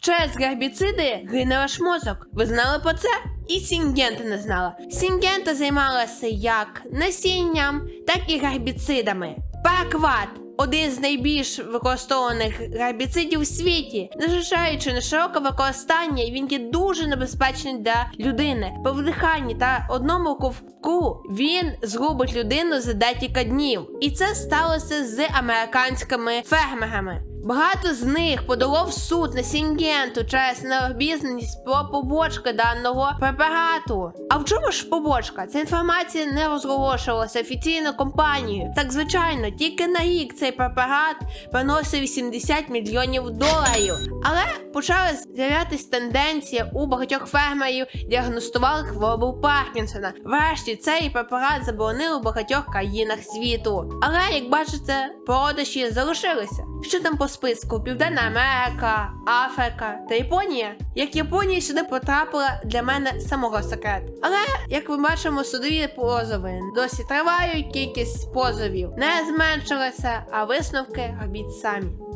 Через гербіциди гине ваш мозок. Ви знали про це? І Сінгента не знала. Сінгента займалася як насінням, так і гербіцидами. Паракват один з найбільш використовуваних гербіцидів у світі. Незважаючи на широке використання, він є дуже небезпечний для людини. По вдиханні та одному ковку він згубить людину за декілька днів. І це сталося з американськими фермерами. Багато з них подало в суд на Сінгенту через необізнаність про побочки даного препарату. А в чому ж побочка? Ця інформація не розголошувалася офіційно компанією. Так звичайно, тільки на рік цей препарат приносив 80 мільйонів доларів. Але почала з'являтися тенденція у багатьох фермерів діагностували хворобу Паркінсона. Врешті цей препарат заборонили у багатьох країнах світу. Але як бачите, продажі залишилися. Що там по списку? Південна Америка, Африка та Японія. Як Японія сюди потрапила для мене самого секрет. Але як ми бачимо, судові позови досі тривають, кількість позовів не зменшилася, а висновки робіть самі.